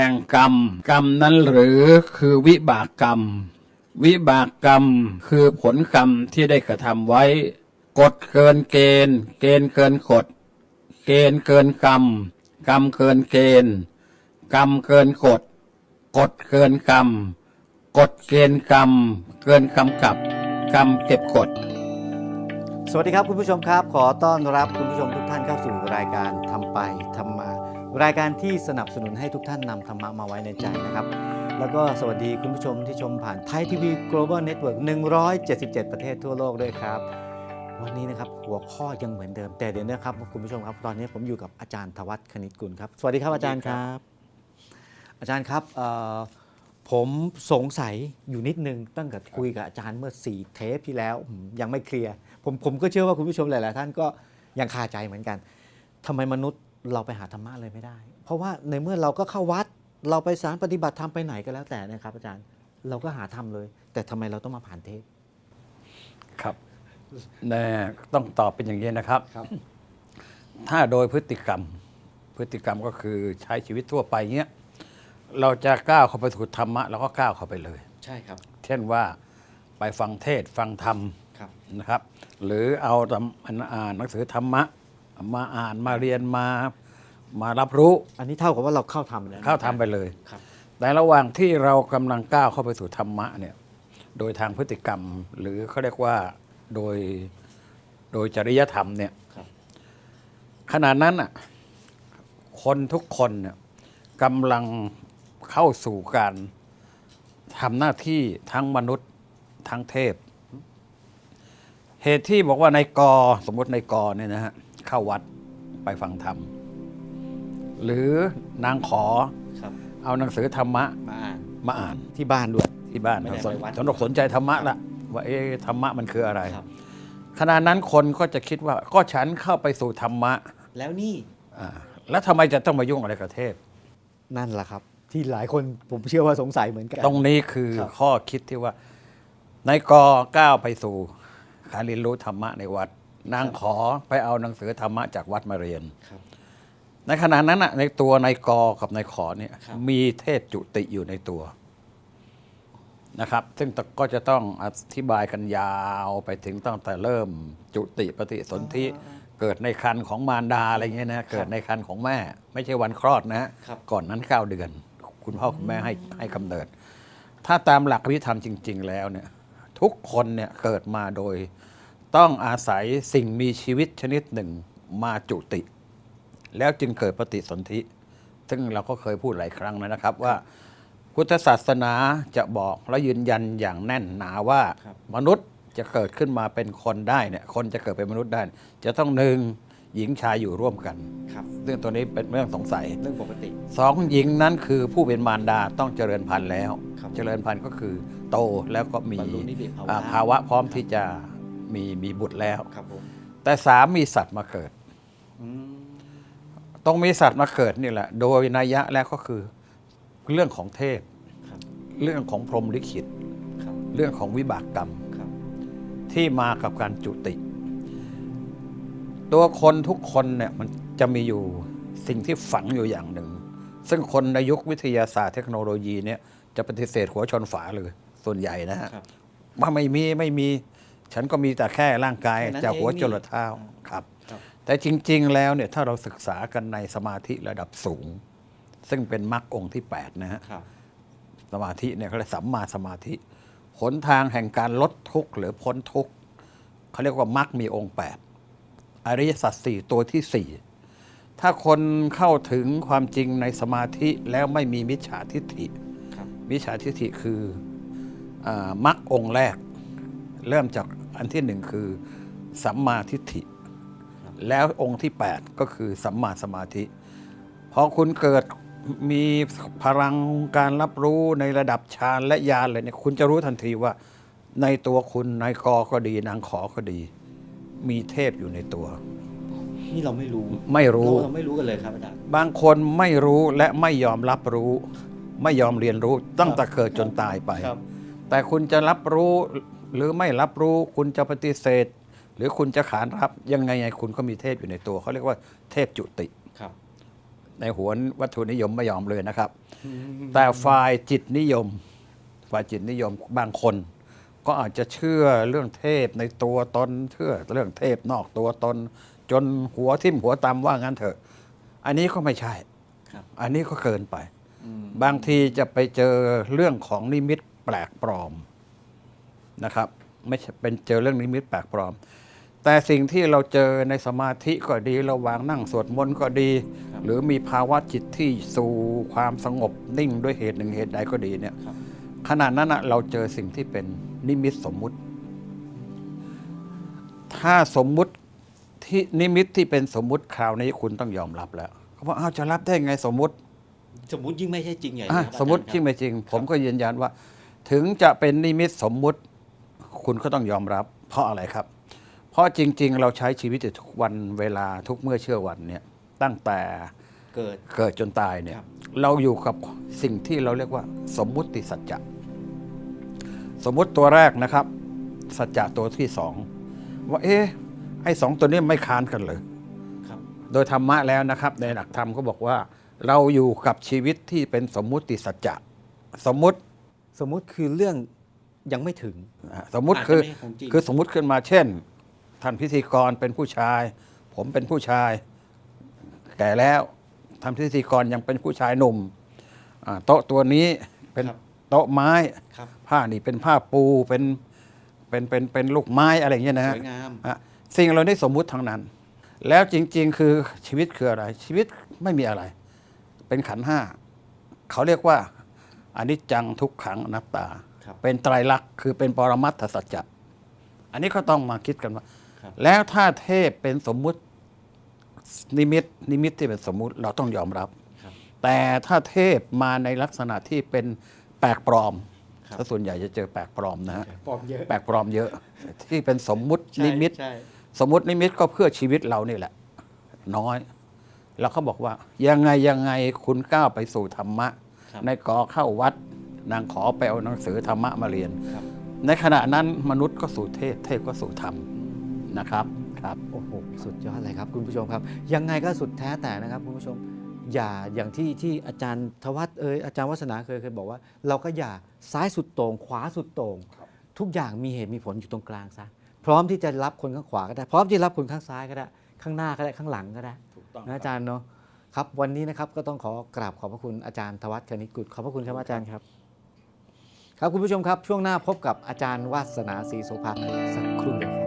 ห่งกรรม กรรมนั้นหรือคือวิบากกรรม วิบากกรรมคือผลกรรมที่ได้กระทำไว้ กฎเกินเกณฑ์ เกณฑ์เกินกฎ เกณฑ์เกินกรรม กรรมเกินเกณฑ์ กรรมเกินกฎ กฎเกินกรรม กฎเกณฑ์กรรม เกินกำกับ กรรมเก็บกฎสวัสดีครับคุณผู้ชมครับ ขอต้อนรับคุณผู้ชมทุกท่านเข้าสู่รายการทำไปทำมา รายการที่สนับสนุนให้ทุกท่านนำธรรมะมาไว้ในใจนะครับ แล้วก็สวัสดีคุณผู้ชมที่ชมผ่านไทยทีวี Global Network 177 ประเทศทั่วโลกด้วยครับ วันนี้นะครับหัวข้อยังเหมือนเดิม แต่เดี๋ยวนะครับคุณผู้ชมครับ ตอนนี้ผมอยู่กับอาจารย์ธวัฒน์คณิตกุลครับ สวัสดีครับอาจารย์ครับ อาจารย์ครับผมสงสัยอยู่นิดนึงตั้งแต่คุยกับอาจารย์เมื่อ 4 เทปที่แล้วยังไม่เคลียร์ผมผมก็เชื่อว่าคุณผู้ชมหลาย ๆ ท่านก็ยังคาใจเหมือนกันทำไมมนุษย์ เราไปหาธรรมะเลยไม่ได้ เพราะว่าในเมื่อเราก็เข้าวัด เราไปสารปฏิบัติธรรมไปไหนก็แล้วแต่นะครับ อาจารย์เราก็หาธรรมเลย แต่ทำไมเราต้องมาผ่านเทปครับแน่ต้องตอบเป็นอย่างนี้นะครับครับถ้าโดยพฤติกรรม พฤติกรรมก็คือใช้ชีวิตทั่วไปเนี้ยเราจะก้าวเข้าไปสู่ธรรมะเราก็ก้าวเข้าไปเลย ใช่ครับ เช่นว่าไปฟังเทศน์ฟังธรรมครับนะครับ หรือเอาธรรมอ่านหนังสือธรรมะ มาอ่านมาเรียนมามารับรู้อันนี้เท่ากับว่าเราเข้าทำแล้วนะเข้าทำไปเลย ครับแต่ระหว่างที่เรากำลังก้าวเข้าไปสู่ธรรมะเนี่ยโดยทางพฤติกรรม หรือเขาเรียกว่าโดยโดยจริยธรรมเนี่ยครับ ขณะนั้นอะคนทุกคนเนี่ยกำลังเข้าสู่การทำหน้าที่ทั้งมนุษย์ทั้งเทพ เหตุที่บอกว่าในกอสมมติในกอเนี่ยนะฮะ เข้าวัดไปฟังธรรม หรือนางขอครับเอาหนังสือธรรมะมาอ่านมาอ่านที่บ้านด้วย ที่บ้านไม่ได้สนไปวัด สนอกสนใจธรรมะละว่าเอ๊ะธรรมะมันคืออะไร ครับ ขณะนั้นคนก็จะคิดว่าก็ฉันเข้าไปสู่ธรรมะแล้วนี่อ่าแล้วทำไมจะต้องมายุ่งอะไรกับเทพนั่นแหละครับ ที่หลายคนผมเชื่อว่าสงสัยเหมือนกัน ตรงนี้คือครับ ข้อคิดที่ว่า ในกอก้าวไปสู่การเรียนรู้ธรรมะในวัด นางขอไปเอาหนังสือธรรมะจากวัดมาเรียน ครับในขณะนั้นน่ะในตัวในกอกับในขอเนี่ยครับ มีเทพจุติอยู่ในตัวนะครับ ซึ่งก็จะต้องอธิบายกันยาวไปถึงตั้งแต่เริ่มจุติปฏิสนธิเกิดในคันของมารดาอะไรเงี้ยนะเกิดในคันของแม่ ไม่ใช่วันคลอดนะฮะครับ ก่อนนั้น9เดือน คุณพ่อคุณแม่ให้ให้กำเนิด ถ้าตามหลักวิธรรมจริง ๆ แล้วเนี่ย ทุกคนเนี่ยเกิดมาโดย ต้องอาศัยสิ่งมีชีวิตชนิดหนึ่งมาจุติ แล้วจึงเกิดปฏิสนธิ ซึ่งเราก็เคยพูดหลายครั้งแล้วนะครับว่า พุทธศาสนาจะบอกและยืนยันอย่างแน่นหนาว่า ครับ มนุษย์จะเกิดขึ้นมาเป็นคนได้เนี่ยคนจะเกิดเป็นมนุษย์ได้ จะต้องหนึ่งหญิงชายอยู่ร่วมกัน ครับเรื่องตัวนี้เป็นเรื่องสงสัย เรื่องปกติ สองหญิงนั้นคือผู้เป็นมารดาต้องเจริญพันธุ์แล้ว ครับเจริญพันธุ์ก็คือโตแล้วก็มีบรรลุนิติภาวะ อ่าภาวะพร้อมที่จะ มีมีบุตรแล้วครับผมแต่สามมีสัตว์มาเกิดอืมต้องมีสัตว์มาเกิดนี่แหละ โดยนัยยะแล้วก็คือเรื่องของเทพครับเรื่องของพรหมลิขิตครับเรื่องของวิบากกรรมครับที่มากับการจุติ ตัวคนทุกคนเนี่ยมันจะมีอยู่สิ่งที่ฝังอยู่อย่างหนึ่ง ซึ่งคนในยุควิทยาศาสตร์เทคโนโลยีเนี่ยจะปฏิเสธหัวชนฝาเลย ส่วนใหญ่นะฮะครับว่าไม่มีไม่มี ฉันก็มีแต่แค่ร่างกายแค่นั้นจากหัวเองจรดเท้านี่ครับครับ แต่จริง ๆ แล้วเนี่ยถ้าเราศึกษากันในสมาธิระดับสูง ซึ่งเป็นมรรคองค์ที่ 8 นะฮะครับสมาธิเนี่ยเขาเรียกสัมมาสมาธิหนทางแห่งการลดทุกข์หรือพ้นทุกข์เขาเรียกว่ามรรคมีองค์ 8 อริยสัจสี่ตัวที่ 4 ถ้าคนเข้าถึงความจริงในสมาธิแล้วไม่มีมิจฉาทิฏฐิครับมิจฉาทิฏฐิคืออามรรคองค์แรก เริ่มจาก อันที่หนึ่งคือสัมมาทิฏฐิ แล้วองค์ที่ 8 ก็คือสัมมาสมาธิพอคุณเกิดมีพลังการรับรู้ในระดับฌานและญาณเลยเนี่ยคุณจะรู้ทันทีว่า ในตัวคุณนายกอก็ดีนางขอก็ดี มีเทพอยู่ในตัว นี่เราไม่รู้ไม่รู้เราเราไม่รู้กันเลยครับอาจารย์บางคนไม่รู้และไม่ยอมรับรู้ ไม่ยอมเรียนรู้ตั้งแต่เกิดจนตายไปครับแต่คุณจะรับรู้ หรือไม่รับรู้คุณจะปฏิเสธ หรือคุณจะขานรับยังไงไงคุณก็มีเทพอยู่ในตัวเขาเรียกว่าเทพจุติครับในหัววัตถุนิยมไม่ยอมเลยนะครับ แต่ฝ่ายจิตนิยม ฝ่ายจิตนิยมบางคน ก็อาจจะเชื่อเรื่องเทพในตัวตนเชื่อเรื่องเทพนอกตัวตน จนหัวทิ่มหัวตำว่างั้นเถอะ อันนี้ก็ไม่ใช่ครับอันนี้ก็เกินไปอืมบางทีจะไปเจอเรื่องของนิมิตแปลกปลอม นะครับไม่ใช่เป็นเจอเรื่องนิมิตแปลกปลอม แต่สิ่งที่เราเจอในสมาธิก็ดีระหว่างนั่งสวดมนต์ก็ดี หรือมีภาวะจิตที่สู่ความสงบนิ่งด้วยเหตุหนึ่งเหตุใดก็ดีเนี่ยครับขณะนั้นนะเราเจอสิ่งที่เป็นนิมิตสมมุติ ถ้าสมมุติที่นิมิตที่เป็นสมมุติคราวนี้คุณต้องยอมรับแล้วเขาบอกอ้าวจะรับได้ไงสมมุติ สมมุติยิ่งไม่ใช่จริงใหญ่อะเลยครับสมมติอาจารย์จริงคไม่บจริง ผมก็ยืนยันว่า ถึงจะเป็นนิมิตสมมุติ คุณก็ต้องยอมรับ เพราะอะไรครับ เพราะจริง ๆ เราใช้ชีวิตอยู่ทุกวันเวลาทุกเมื่อเชื่อวันเนี่ยตั้งแต่เกิดเกิดจนตายเนี่ยครับเราอยู่กับสิ่งที่เราเรียกว่า สมมุติสัจจะสมมุติตัวแรกนะครับ สัจจะตัวที่สองว่าเอ๊ะไอ้สองตัวนี้ไม่ค้านกันเลยครับโดยธรรมะแล้วนะครับ ในหลักธรรมก็บอกว่า เราอยู่กับชีวิตที่เป็นสมมุติสัจจะสมมุติสมมุติคือเรื่อง ยังไม่ถึงอะสมมุติคืออาจจะไม่ของจริง คือสมมุติขึ้นมาเช่น ท่านพิธีกรเป็นผู้ชาย ผมเป็นผู้ชาย แก่แล้วท่านพิธีกรยังเป็นผู้ชายหนุ่มอ่าโต๊ะตัวนี้เป็นครับ โต๊ะไม้ ครับ ผ้านี่เป็นผ้าปูเป็นเป็นเป็นเป็นลูกไม้อะไรอย่างเงี้ยนะสฮะวยงาม อะสิ่งเหล่านี้สมมุติทั้งนั้น แล้วจริง ๆ คือชีวิตคืออะไร ชีวิตไม่มีอะไร เป็นขันธ์ห้าเขาเรียกว่าอนิจจังทุกขังอนัตตาครับ เป็นไตรลักษณ์คือเป็นปรมัตถสัจจะอันนี้ก็ต้องมาคิดกันว่าครับแล้วถ้าเทพเป็นสมมุตินิมิตนิมิตที่เป็นสมมุติเราต้องยอมรับครับแต่ถ้าเทพมาในลักษณะที่เป็นแปลกปลอมครับถ้าส่วนใหญ่จะเจอแปลกปลอมนะฮะปลอมเยอะแปลกปลอมเยอะ ที่เป็นสมมุติใช่นิมิตใช่สมมุตินิมิตก็เพื่อชีวิตเรานี่แหละ น้อย แล้วเขาบอกว่า ยังไงยังไงคุณก้าวไปสู่ธรรมะครับในกอเข้าวัด นางขอไปเอาหนังสือธรรมะมาเรียนครับในขณะนั้นมนุษย์ก็สู่เทพเทพก็สู่ธรรมนะครับครับโอ้โหสุดยอดเลยครับ คุณผู้ชมครับ ยังไงก็สุดแท้แต่นะครับคุณผู้ชม อย่าอย่างที่ที่อาจารย์ทวัฒน์เอยอาจารย์วัฒนาเคยเคยบอกว่า เราก็อย่าซ้ายสุดโต่งขวาสุดโต่งทุกอย่างมีเหตุมีผลอยู่ตรงกลางซะพร้อมที่จะรับคนข้างขวาก็ได้ พร้อมที่จะรับคนข้างซ้ายก็ได้ ข้างหน้าก็ได้ข้างหลังก็ได้ถูกต้องนะอาจารย์เนาะครับ วันนี้นะครับก็ต้องขอกราบขอบพระคุณอาจารย์ทวัฒน์คณิตกุลขอบพระคุณครับอาจารย์ครับ ครับคุณผู้ชมครับ ช่วงหน้าพบกับอาจารย์วาสนาศรีโสภาสักครู่เดียว